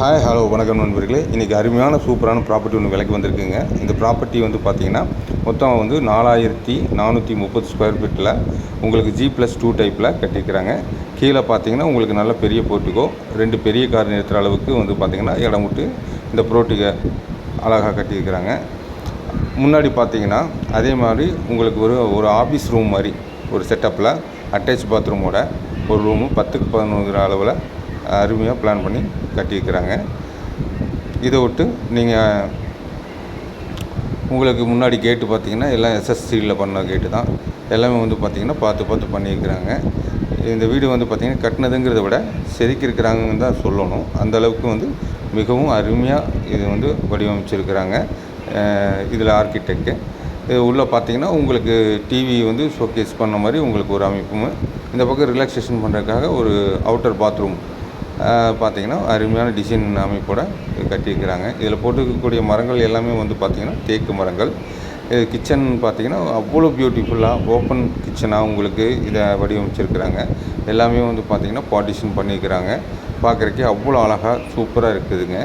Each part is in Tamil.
ஹாய் ஹலோ வணக்கம் நண்பர்களே. இன்றைக்கி அருமையான சூப்பரான ப்ராப்பர்ட்டி ஒன்று விலைக்கு வந்திருக்குங்க. இந்த ப்ராப்பர்ட்டி வந்து பார்த்திங்கன்னா மொத்தம் வந்து நாலாயிரத்தி நானூற்றி முப்பது ஸ்கொயர் ஃபீட்டில் உங்களுக்கு ஜி ப்ளஸ் டூ டைப்பில் கட்டியிருக்கிறாங்க. கீழே பார்த்தீங்கன்னா உங்களுக்கு நல்ல பெரிய போர்ட்டிகோ ரெண்டு பெரிய கார் நிறுத்துகிற அளவுக்கு வந்து பார்த்திங்கன்னா இடம் விட்டு இந்த புரோட்டிகை அழகாக கட்டியிருக்கிறாங்க. முன்னாடி பார்த்தீங்கன்னா அதே மாதிரி உங்களுக்கு ஒரு ஒரு ஆஃபீஸ் ரூம் மாதிரி ஒரு செட்டப்பில் அட்டாச் பாத்ரூமோட ஒரு ரூமு பத்துக்கு பதினொன்று அளவில் அருமையாக பிளான் பண்ணி கட்டியிருக்கிறாங்க. இதை விட்டு நீங்கள் உங்களுக்கு முன்னாடி கேட்டு பார்த்தீங்கன்னா எல்லாம் எஸ்எஸ்சியில் பண்ண கேட்டு தான். எல்லாமே வந்து பார்த்திங்கன்னா பார்த்து பார்த்து பண்ணியிருக்கிறாங்க. இந்த வீடு வந்து பார்த்திங்கன்னா கட்டினதுங்கிறத விட செதுக்கியிருக்கிறாங்கன்னு தான் சொல்லணும். அந்த அளவுக்கு வந்து மிகவும் அருமையாக இது வந்து வடிவமைச்சிருக்கிறாங்க. இதில் ஆர்கிடெக்டு இது உள்ளே பார்த்தீங்கன்னா உங்களுக்கு டிவி வந்து ஷோகேஸ் பண்ண மாதிரி உங்களுக்கு ஒரு அமைப்பும் இந்த பக்கம் ரிலாக்ஸேஷன் பண்ணுறதுக்காக ஒரு அவுட்டர் பாத்ரூம் பார்த்திங்கன்னா அருமையான டிசைன் அமைப்போட கட்டியிருக்கிறாங்க. இதில் போட்டிருக்கக்கூடிய மரங்கள் எல்லாமே வந்து பார்த்திங்கன்னா தேக்கு மரங்கள். இது கிச்சன் பார்த்தீங்கன்னா அவ்வளோ பியூட்டிஃபுல்லாக ஓப்பன் கிச்சனாக உங்களுக்கு இதை வடிவமைச்சிருக்கிறாங்க. எல்லாமே வந்து பார்த்திங்கன்னா பார்ட்டிஷன் பண்ணியிருக்கிறாங்க. பார்க்குறக்கே அவ்வளோ அழகாக சூப்பராக இருக்குதுங்க.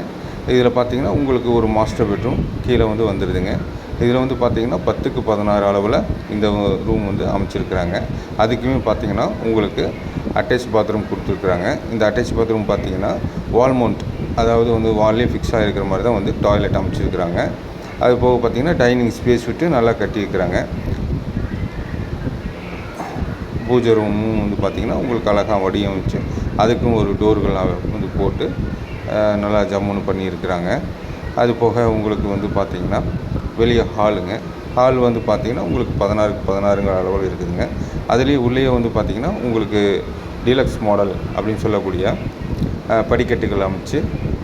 இதில் பார்த்தீங்கன்னா உங்களுக்கு ஒரு மாஸ்டர் பெட்ரூம் கீழே வந்து வந்துடுதுங்க இதில் வந்து பார்த்தீங்கன்னா பத்துக்கு பதினாறு அளவில் இந்த ரூம் வந்து அமைச்சிருக்கிறாங்க. அதுக்குமே பார்த்தீங்கன்னா உங்களுக்கு அட்டாச் பாத்ரூம் கொடுத்துருக்குறாங்க. இந்த அட்டாச் பாத்ரூம் பார்த்தீங்கன்னா வால் மவுண்ட் அதாவது வந்து வால்லே ஃபிக்ஸ் ஆகிருக்கிற மாதிரி தான் வந்து டாய்லெட் அமைச்சிருக்கிறாங்க. அது போக பார்த்தீங்கன்னா டைனிங் ஸ்பேஸ் விட்டு நல்லா கட்டியிருக்கிறாங்க. பூஜை ரூமும் வந்து பார்த்திங்கன்னா உங்களுக்கு அழகாக வடிவமைச்சு அதுக்கும் ஒரு டோர்கள் வந்து போட்டு நல்லா ஜம்முன்னு பண்ணியிருக்கிறாங்க. அது போக உங்களுக்கு வந்து பார்த்திங்கன்னா வெளியே ஹாலுங்க ஹால் வந்து பார்த்திங்கன்னா உங்களுக்கு பதினாறுக்கு பதினாறுங்கிற அளவில் இருக்குதுங்க. அதுலேயே உள்ளேயே வந்து பார்த்திங்கன்னா உங்களுக்கு டீலக்ஸ் மாடல் அப்படின்னு சொல்லக்கூடிய படிக்கட்டுகள் அமைச்சு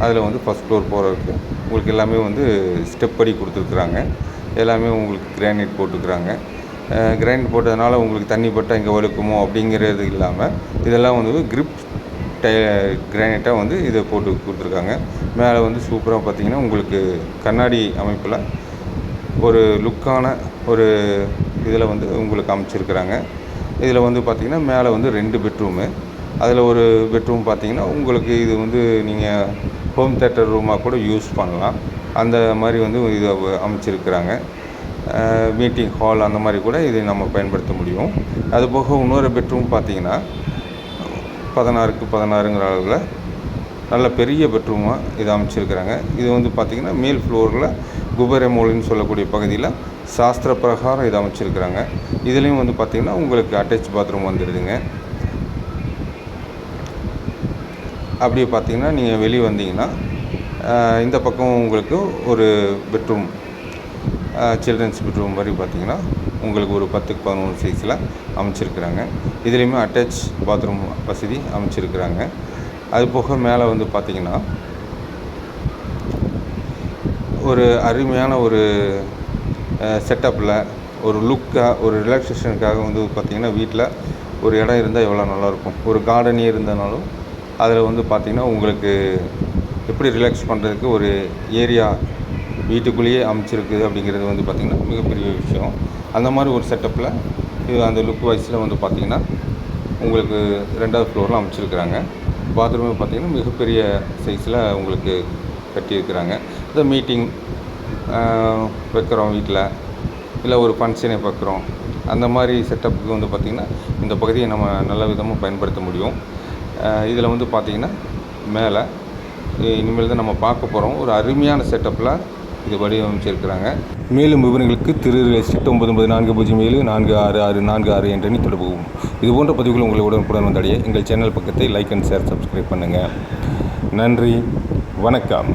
அதில் வந்து ஃபஸ்ட் ஃப்ளோர் போகிறதுக்கு உங்களுக்கு எல்லாமே வந்து ஸ்டெப் படி கொடுத்துருக்குறாங்க. எல்லாமே உங்களுக்கு கிரானைட் போட்டுக்கிறாங்க கிரைண்ட் போட்டதுனால உங்களுக்கு தண்ணி பட்டால் இங்கே வழுக்குமோ அப்படிங்கிறது இல்லாமல் இதெல்லாம் வந்து கிரிப் டை கிரானைட்டாக வந்து இதை போட்டு கொடுத்துருக்காங்க. மேலே வந்து சூப்பராக பார்த்தீங்கன்னா உங்களுக்கு கண்ணாடி அமைப்பில் ஒரு லுக்கான ஒரு இதில் வந்து உங்களுக்கு அமைச்சிருக்கிறாங்க. இதில் வந்து பார்த்திங்கன்னா மேலே வந்து ரெண்டு பெட்ரூமு. அதில் ஒரு பெட்ரூம் பார்த்தீங்கன்னா உங்களுக்கு இது வந்து நீங்கள் ஹோம் தேட்டர் ரூமாக கூட யூஸ் பண்ணலாம். அந்த மாதிரி வந்து இதை அமைச்சிருக்கிறாங்க. மீட்டிங் ஹால் அந்த மாதிரி கூட இதை நம்ம பயன்படுத்த முடியும். அது போக இன்னொரு பெட்ரூம் பார்த்தீங்கன்னா பதினாறுக்கு பதினாறுங்கிற அளவில் நல்ல பெரிய பெட்ரூமாக இது அமைச்சிருக்கிறாங்க. இது வந்து பார்த்திங்கன்னா மேல் ஃப்ளோரில் குபரமோலின்னு சொல்லக்கூடிய பகுதியில் சாஸ்திர பிரகாரம் இதை அமைச்சிருக்கிறாங்க. இதுலேயும் வந்து பார்த்திங்கன்னா உங்களுக்கு அட்டாச் பாத்ரூம் வந்துடுதுங்க அப்படியே பார்த்தீங்கன்னா நீங்கள் வெளியே வந்தீங்கன்னா இந்த பக்கம் உங்களுக்கு ஒரு பெட்ரூம் சில்ட்ரன்ஸ் பெட்ரூம் மாதிரி பார்த்தீங்கன்னா உங்களுக்கு ஒரு பத்துக்கு பதினொன்று சைஸில் அமைச்சிருக்கிறாங்க. இதுலேயுமே அட்டாச் பாத்ரூம் வசதி அமைச்சிருக்கிறாங்க. அது போக மேலே வந்து பார்த்திங்கன்னா ஒரு அருமையான ஒரு செட்டப்பில் ஒரு லுக்காக ஒரு ரிலாக்ஸேஷனுக்காக வந்து பார்த்திங்கன்னா வீட்டில் ஒரு இடம் இருந்தால் எவ்வளோ நல்லாயிருக்கும்? ஒரு கார்டனே இருந்தனாலும் அதில் வந்து பார்த்திங்கன்னா உங்களுக்கு எப்படி ரிலாக்ஸ் பண்ணுறதுக்கு ஒரு ஏரியா வீட்டுக்குள்ளேயே அமைச்சிருக்குது அப்படிங்கிறது வந்து பார்த்திங்கன்னா மிகப்பெரிய விஷயம். அந்த மாதிரி ஒரு செட்டப்பில் இது அந்த லுக் வைஸில் வந்து பார்த்திங்கன்னா உங்களுக்கு ரெண்டாவது ஃப்ளோரில் அமைச்சிருக்கிறாங்க. பாத்ரூமே பார்த்திங்கன்னா மிகப்பெரிய சைஸில் உங்களுக்கு கட்டியிருக்கிறாங்க. இந்த மீட்டிங் வைக்கிறோம் வீட்டில் இல்லை ஒரு ஃபங்க்ஷனை பார்க்குறோம். அந்த மாதிரி செட்டப்புக்கு வந்து பார்த்திங்கன்னா இந்த பகுதியை நம்ம நல்ல விதமாக பயன்படுத்த முடியும். இதில் வந்து பார்த்திங்கன்னா மேலே இனிமேல் தான் நம்ம பார்க்க போகிறோம் ஒரு அருமையான செட்டப்பில் இது வடிவமைச்சிருக்கிறாங்க. மேலும் விவரங்களுக்கு திரு எட்டு ஒன்பது ஒன்பது நான்கு பூஜ்ஜியம் ஏழு நான்கு ஆறு ஆறு நான்கு ஆறு என்ற எண்ணை தொடர்பும் இது போன்ற பதிவுகள் உங்களை உடனுக்குடன் வந்தடைய எங்கள் சேனல் பக்கத்தை லைக் அண்ட் ஷேர் சப்ஸ்கிரைப் பண்ணுங்கள் நன்றி. வணக்கம்.